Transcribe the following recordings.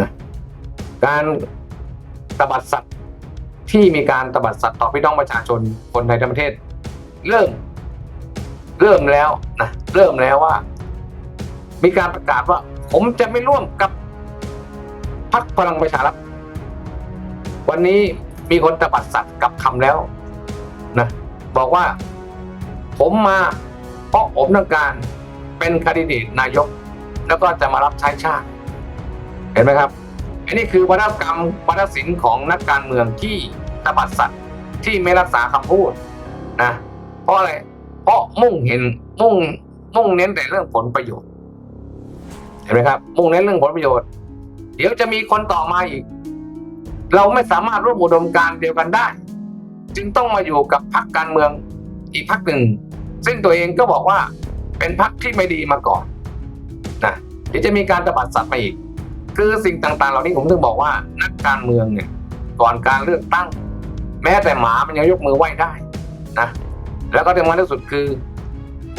นะการตบัดสัตว์ที่มีการตบัดสัตว์ต่อพี่น้องประชาชนคนไทยทั้งประเทศ เริ่ม เริ่มแล้วนะเริ่มแล้วว่า มีการประกาศว่า ผมจะไม่ร่วมกับพรรคพลังประชารัฐวันนี้มีคนตบัดสัตว์กลับคำแล้วนะบอกว่า ผมมาเพราะผมต้องการเป็นคดีเดตนายก แล้วก็จะมารับใช้ชาติ เห็นไหมครับอันนี้คือวัฒกรรมวัฒนศิลป์ของนักการเมืองที่ตบัดสัตว์ที่ไม่รักษาคำพูดนะเพราะอะไรเพราะมุ่งเห็นมุ่งมุ่งเน้นแต่เรื่องผลประโยชน์เห็นไหมครับ มุ่งเน้นเรื่องผลประโยชน์ เดี๋ยวจะมีคนต่อมาอีก เราไม่สามารถร่วมอุดมการเดียวกันได้ จึงต้องมาอยู่กับพรรคการเมืองอีกพรรคหนึ่ง ซึ่งตัวเองก็บอกว่าเป็นพรรคที่ไม่ดีมาก่อนนะเดี๋ยวจะมีการตบัดสัตว์มาอีก คือสิ่งต่างๆ เหล่านี้ผมถึงบอกว่านักการเมืองเนี่ยก่อนการเลือกตั้ง แม้แต่หมามันยังยกมือไหว้ได้นะแล้วก็ที่สำคัญที่สุดคือ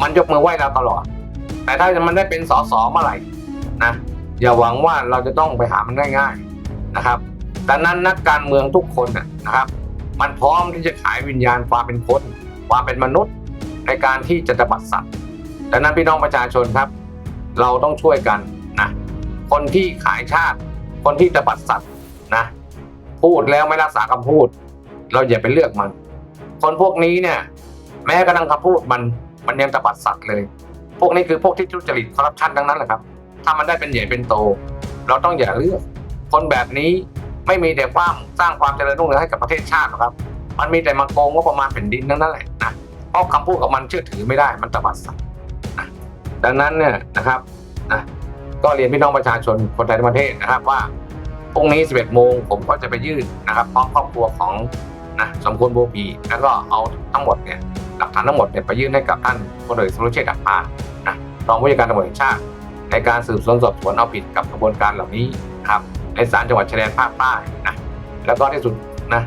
มันยกมือไหว้เราตลอด แต่ถ้ามันได้เป็นสสเมื่อไหร่นะอย่าหวังว่าเราจะต้องไปหามันง่ายๆนะครับดังนั้นนักการเมืองทุกคนนะครับ มันพร้อมที่จะขายวิญญาณความเป็นคนความเป็นมนุษย์ในการที่จะตบัดสัตว์ดังนั้นพี่น้องประชาชนครับ เราต้องช่วยกัน คนที่ขายชาติ คนที่ตบัดสัตว์นะ พูดแล้วไม่รักษาคำพูด เราอย่าไปเลือกมัน คนพวกนี้เนี่ย แม้กระทั่งคำพูดมันมันยังตบัดสัตว์เลย พวกนี้คือพวกที่ทุจริตคอร์รัปชันทั้งนั้นแหละครับ ถ้ามันได้เป็นใหญ่เป็นโต เราต้องอย่าเลือก คนแบบนี้ไม่มีแต่ความสร้างความเจริญรุ่งเรืองให้กับประเทศชาติหรอกครับ มันมีแต่มาโกงงบประมาณแผ่นดินทั้งนั้นแหละนะเพราะคำพูดของมันเชื่อถือไม่ได้มันตบัดสัตว์นะดังนั้นเนี่ยนะครับนะ ก็เรียนพี่น้องประชาชนคนไทยทั้งประเทศนะครับว่าพรุ่งนี้ 11 โมงผมก็จะไปยื่นนะครับพร้อมครอบครัวของนะสมควรโบพีแล้วก็เอาทั้งหมดเนี่ยหลักฐานทั้งหมดเนี่ยไปยื่นให้กับท่านพลเอกสุรเชษฐ์หักพานนะรองผู้จัดการตำรวจแห่งชาติ ในการสืบสวนสอบสวนเอาผิดกับกระบวนการเหล่านี้นะครับในศาลจังหวัดชายแดนภาคใต้นะแล้วก็ที่สุดนะ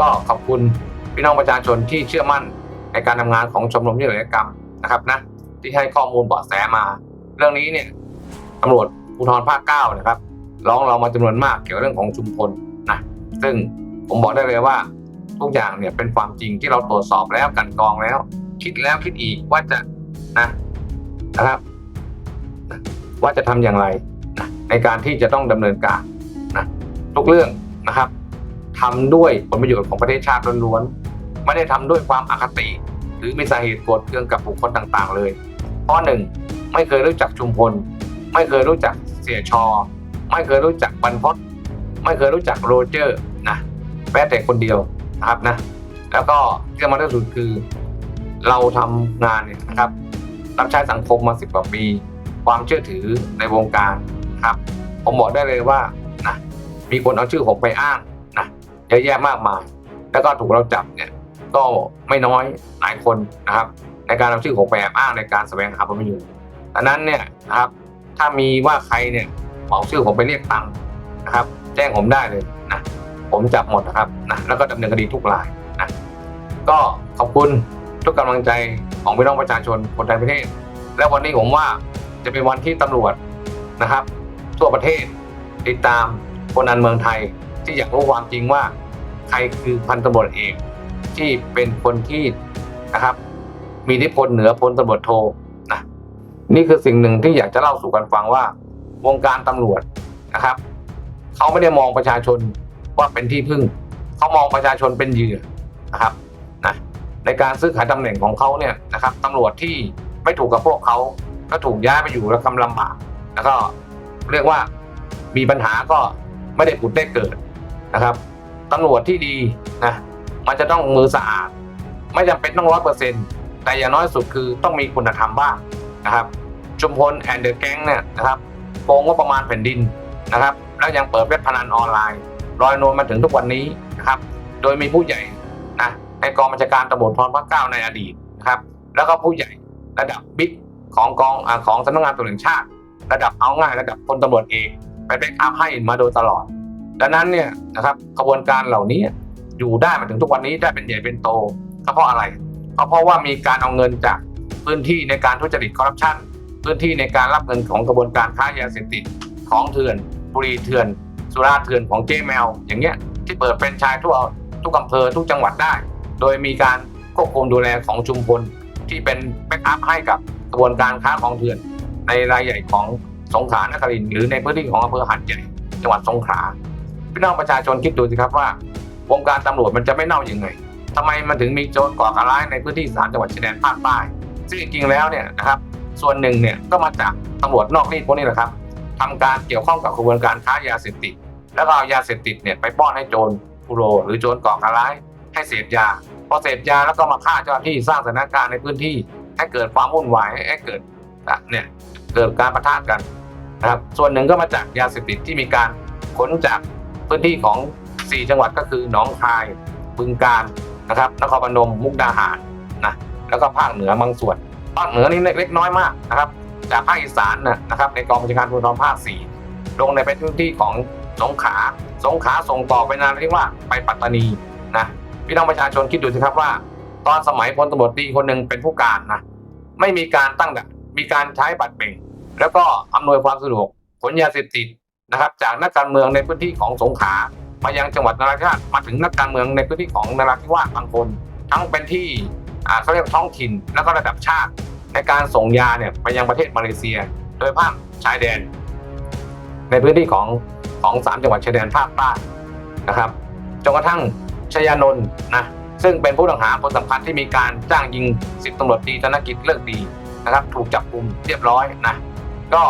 ก็ขอบคุณพี่น้องประชาชนที่เชื่อมั่นในการทำงานของชมรมนิรยกรรมนะครับนะที่ให้ข้อมูลเบาะแสมา เรื่องนี้เนี่ย ตำรวจภูธรภาคเก้านะครับร้องเรามาจำนวนมากเกี่ยวกับเรื่องของชุมพลนะซึ่งผมบอกได้เลยว่าทุกอย่างเนี่ยเป็นความจริงที่เราตรวจสอบแล้วกันกองแล้ว คิดแล้วคิดอีกว่าจะนะนะครับ ว่าจะทำอย่างไรนะในการที่จะต้องดำเนินการนะทุกเรื่องนะครับทำด้วยผลประโยชน์ของประเทศชาติล้วนๆไม่ได้ทำด้วยความอคติ หรือมีสาเหตุโกรธเคืองกับบุคคลต่างๆ เลยเพราะหนึ่งไม่เคยรู้จักชุมพล ไม่เคยรู้จักเสียชอ ไม่เคยรู้จักบรรพตไม่เคยรู้จักโรเจอร์นะแม้แต่คนเดียวนะครับนะ แล้วก็ที่สำคัญที่สุดคือ เราทำงานเนี่ยนะครับรับใช้สังคมมาสิบกว่าปี ความเชื่อถือในวงการครับ ผมบอกได้เลยว่านะมีคนเอาชื่อผมไปอ้างนะเยอะแยะมากมาย แล้วก็ถูกเราจับเนี่ยก็ไม่น้อยหลายคนนะครับ ในการเอาชื่อผมไปแอบอ้างในการแสวงหาผลประโยชน์ดังนั้นเนี่ยนะครับ ถ้ามีว่าใครเนี่ยเอาชื่อผมไปเรียกตังค์นะครับ แจ้งผมได้เลยนะผมจับหมดนะครับนะแล้วก็ดำเนินคดีทุกรายนะก็ขอบคุณทุกกำลังใจของพี่น้องประชาชนคนไทยประเทศ และวันนี้ผมว่าจะเป็นวันที่ตำรวจนะครับ ทั่วประเทศติดตามคนอันเมืองไทยที่อยากรู้ความจริงว่าใครคือพันตำรวจเอกที่เป็นคนที่นะครับ มีอิทธิพลเหนือพลตำรวจโท นี่คือสิ่งหนึ่งที่อยากจะเล่าสู่กันฟังว่าวงการตำรวจนะครับเขาไม่ได้มองประชาชนว่าเป็นที่พึ่งเขามองประชาชนเป็นเหยื่อนะครับนะในการซื้อขายตำแหน่งของเขาเนี่ยนะครับตำรวจที่ไม่ถูกกับพวกเขาก็ถูกย้ายไปอยู่แล้วกำลำบากแล้วก็เรียกว่ามีปัญหาก็ไม่ได้ผุดได้เกิดนะครับตำรวจที่ดีนะมันจะต้องมือสะอาด ไม่จำเป็นต้องร้อยเปอร์เซ็นต์แต่อย่างน้อยสุดคือต้องมีคุณธรรมบ้างนะครับ ชุมพลแอนเดอร์แก๊งเนี่ยนะครับโกงว่าประมาณแผ่นดินนะครับ แล้วยังเปิดเว็บพนันออนไลน์ลอยนวลมาถึงทุกวันนี้นะครับ โดยมีผู้ใหญ่นะในกองบัญชาการตำรวจพรภาคเก้าในอดีตนะครับ แล้วก็ผู้ใหญ่ระดับบิ๊กของกองอของสำนักงานตำรวจแห่งชาติ ระดับเอาง่ายระดับพลตำรวจเอกไปแบ็กอัพให้มาโดยตลอด ดังนั้นเนี่ยนะครับกระบวนการเหล่านี้อยู่ได้มาถึงทุกวันนี้ได้เป็นใหญ่เป็นโตก็เพราะอะไรก็เพราะว่ามีการเอาเงินจากพื้นที่ในการทุจริตคอร์รัปชัน พื้นที่ในการรับเงินของกระบวนการค้ายาเสพติดของเถื่อน บุรีเถื่อน สุราเถื่อนของเจ๊แมว อย่างเงี้ยที่เปิดเป็นชายทั่วทุกอำเภอทุกจังหวัดได้ โดยมีการควบคุมดูแลของชุมพลที่เป็นแบ็กอัพให้กับกระบวนการค้าของเถื่อน ในรายใหญ่ของสงขลานครินหรือในพื้นที่ของอำเภอหัดใหญ่จังหวัดสงขลาพี่น้องประชาชนคิดดูสิครับว่าวงการตำรวจมันจะไม่เน่าอย่างไงทำไมมันถึงมีโจรก่อการร้ายในพื้นที่สามจังหวัดชายแดนภาคใต้ซึ่งจริงๆแล้วเนี่ยนะครับ ส่วนหนึ่งเนี่ยก็มาจากตำรวจนอกรีดพวกนี้แหละครับทำการเกี่ยวข้องกับกระบวนการค้ายาเสพติด แล้วก็เอายาเสพติดเนี่ยไปป้อนให้โจรผูโร หรือโจรก่อการร้ายให้เสพยาพอเสพยาแล้วก็มาฆ่าเจ้าหน้าที่สร้างสถานการณ์ในพื้นที่ ให้เกิดความวุ่นวายให้เกิดเนี่ยเกิดการประทะกันนะครับส่วนหนึ่งก็มาจากยาเสพติดที่มีการขนจากพื้นที่ของ 4 จังหวัดก็คือหนองคายบึงกาฬนะครับนครพนมมุกดาหารนะแล้วก็ภาคเหนือบางส่วน ภาคเหนือนี่เล็กน้อยมากนะครับ จากภาคอีสานนะครับ ในกองบัญชาการภูธรภาค4ลงในพื้นที่ของสงขลาสงขลาส่งต่อไปนานที่ว่าไปปัตตานีนะพี่น้องประชาชนคิดดูสิครับว่า ตอนสมัยพลตำรวจตีคนหนึ่งเป็นผู้การนะไม่มีการตั้งมีการใช้บัตรเบ่งแล้วก็อำนวยความสะดวกขนยาเสพติดนะครับ จากนักการเมืองในพื้นที่ของสงขลามายังจังหวัดนราธิวาสมาถึงนักการเมืองในพื้นที่ของนราธิวาสบางคน ทั้งเป็นที่ เขาเรียกท้องถิ่นแล้วก็ระดับชาติ ในการส่งยาเนี่ยไปยังประเทศมาเลเซีย โดยภาคชายแดน ในพื้นที่ของของสามจังหวัดชายแดนภาคใต้นะครับจนกระทั่งชยานนท์นะซึ่งเป็นผู้ต้องหาคนสำคัญที่มีการจ้างยิงสิบตำรวจตีธนกิจเลิกดีนะครับถูกจับกลุ่มเรียบร้อยนะก็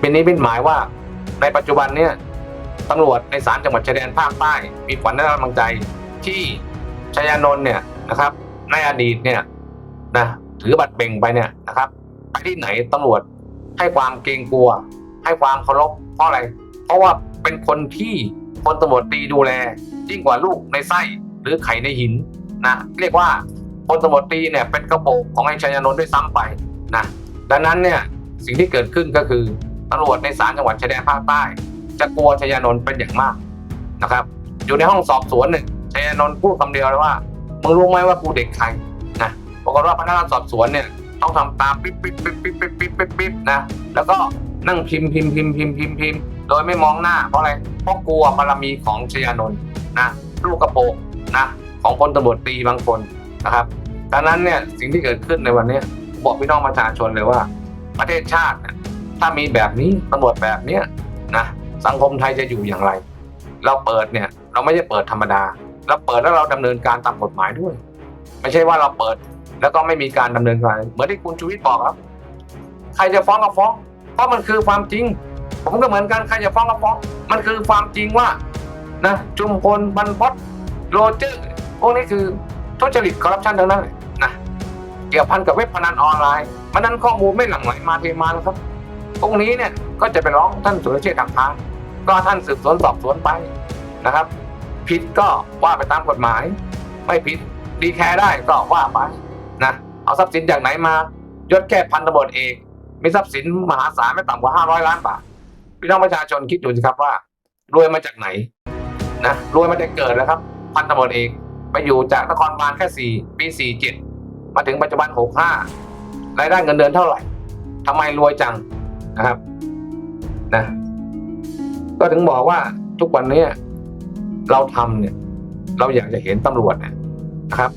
เป็นนิมิตหมายว่าในปัจจุบันเนี่ยตำรวจในสามจังหวัดชายแดนภาคใต้มีขวัญและกำลังใจที่ชยานนท์เนี่ย นะครับ ในอดีตเนี่ยนะถือบัตรเบ่งไปเนี่ยนะครับ ไปที่ไหนตำรวจให้ความเกรงกลัว ให้ความเคารพเพราะอะไร เพราะว่าเป็นคนที่พลตำรวจตีดูแลยิ่งกว่าลูกในไส้หรือไข่ในหินนะเรียกว่าพลตำรวจตีเนี่ยเป็นกระโปรงของไอ้ชัยนนท์ด้วยซ้ำไปนะดังนั้นเนี่ยสิ่งที่เกิดขึ้นก็คือตำรวจในศาลจังหวัดชายแดนภาคใต้ จะกลัวชัยนนท์เป็นอย่างมากนะครับ อยู่ในห้องสอบสวนเนี่ยชัยนนท์พูดคำเดียวเลยว่า มึงรู้ไหมว่ากูเด็กใครนะปรากฏว่าพนักงานสอบสวนเนี่ยต้องทำตามปิ๊บปิ๊บปิ๊บปิ๊บปิ๊บปิ๊บปิ๊บปิ๊บนะแล้วก็นั่งพิมพ์พิมพ์พิมพ์พิมพ์พิมพ์พิมพ์โดยไม่มองหน้าเพราะอะไรเพราะกลัวบารมีของชยานนท์นะลูกกระโปงนะของพลตำรวจตีบางคนนะครับดังนั้นเนี่ยสิ่งที่เกิดขึ้นในวันนี้บอกพี่น้องประชาชนเลยว่า ประเทศชาติ ถ้ามีแบบนี้ตำรวจแบบเนี้ยนะสังคมไทยจะอยู่อย่างไร เราเปิดเนี่ยเราไม่ใช่เปิดธรรมดา เราเปิดแล้วเราดำเนินการตามกฎหมายด้วย ไม่ใช่ว่าเราเปิดแล้วก็ไม่มีการดำเนินการเหมือนที่คุณชูวิทย์บอกครับ ใครจะฟ้องก็ฟ้อง เพราะมันคือความจริง ผมก็เหมือนกันใครจะฟ้องก็ฟ้อง มันคือความจริงว่านะจุมพลบรรพตโรเจอร์พวกนี้คือทุจริตคอร์รัปชันทั้งนั้นนะเกี่ยวพันกับเว็บพนันออนไลน์มันนั้นข้อมูลไม่หลั่งไหลมาเทมาแล้วครับพวกนี้เนี่ยก็จะไปร้องท่านสุรเชษฐ์หักพานก็ท่านสืบสวนสอบสวนไปนะครับ ผิดก็ว่าไปตามกฎหมาย ไม่ผิดดีแคร์ได้ก็ว่าไปนะเอาทรัพย์สินจากไหนมายศแค่พันตำรวจเอกมีทรัพย์สินมหาศาลไม่ต่ำกว่าห้าร้อยล้านบาทพี่น้องประชาชนคิดดูสิครับว่ารวยมาจากไหนนะรวยมาแต่เกิดแล้วครับ พันตำรวจเอกไปอยู่จากนครบาลแค่สี่ปีสี่เจ็ดมาถึงปัจจุบันหกห้ารายได้เงินเดือนเท่าไหร่ทำไมรวยจังนะครับนะก็ถึงบอกว่าทุกวันนี้ เราทำเนี่ย เราอยากจะเห็นตำรวจเนี่ยนะครับ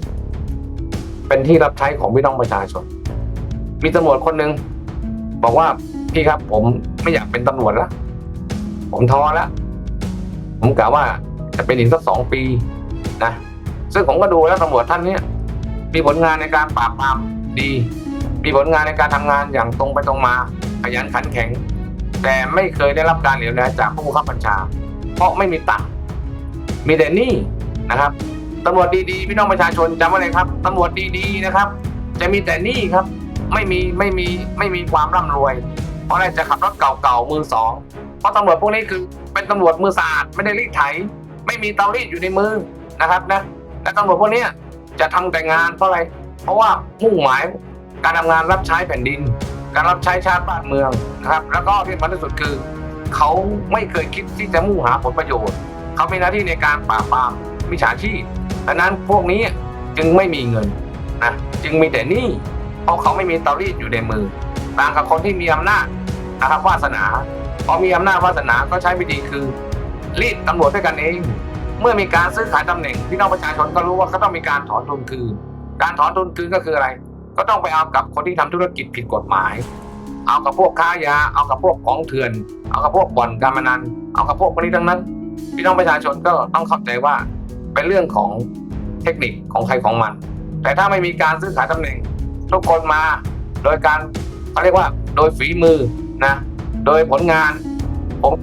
เป็นที่รับใช้ของพี่น้องประชาชน มีตำรวจคนหนึ่งบอกว่าพี่ครับ ผมไม่อยากเป็นตำรวจแล้วผมท้อแล้วผมกะว่าจะเป็นอีกสักสองปีนะซึ่งผมก็ดูแล้วตำรวจท่านเนี้ยมีผลงานในการปราบปรามดี มีผลงานในการทำงานอย่างตรงไปตรงมาขยันขันแข็ง แต่ไม่เคยได้รับการเหลียวแลจากผู้บังคับบัญชา เพราะไม่มีตังค์ มีแต่นี่นะครับตำรวจดีๆพี่น้องประชาชนจำไว้เลยครับตำรวจดีๆนะครับ จะมีแต่นี้ครับ ไม่มีไม่มีไม่มีความร่ำรวย เพราะอะไรจะขับรถเก่าๆมือสองเพราะตำรวจพวกนี้คือเป็นตำรวจมือสะอาดไม่ได้รีดไถ ไม่มีเตารีดอยู่ในมือนะครับนะและตำรวจพวกนี้จะทำแต่งานเพราะอะไร เพราะว่ามุ่งหมายการทำงานรับใช้แผ่นดิน การรับใช้ชาติบ้านเมืองนะครับ แล้วก็ที่สำคัญที่สุดคือ เขาไม่เคยคิดที่จะมุ่งหาผลประโยชน์ เขามีหน้าที่ในการปราบปรามมิจฉาชีพดังนั้นพวกนี้จึงไม่มีเงินนะจึงมีแต่หนี้เพราะเขาไม่มีเตารีดอยู่ในมือต่างกับคนที่มีอำนาจนะครับวาสนาพอมีอำนาจวาสนาก็ใช้วิธีคือรีดตำรวจด้วยกันเอง เมื่อมีการซื้อขายตำแหน่งพี่น้องประชาชนก็รู้ว่าเขาต้องมีการถอนทุนคืน การถอนทุนคืนก็คืออะไร ก็ต้องไปเอากับคนที่ทำธุรกิจผิดกฎหมาย เอากับพวกค้ายา เอากับพวกของเถื่อน เอากับพวกบ่อนการพนัน เอากับพวกพวกนี้ทั้งนั้น พี่น้องประชาชนก็ต้องเข้าใจว่าเป็นเรื่องของเทคนิคของใครของมัน แต่ถ้าไม่มีการซื้อขายตำแหน่งทุกคนมาโดยการเขาเรียกว่าโดยฝีมือนะโดยผลงานผม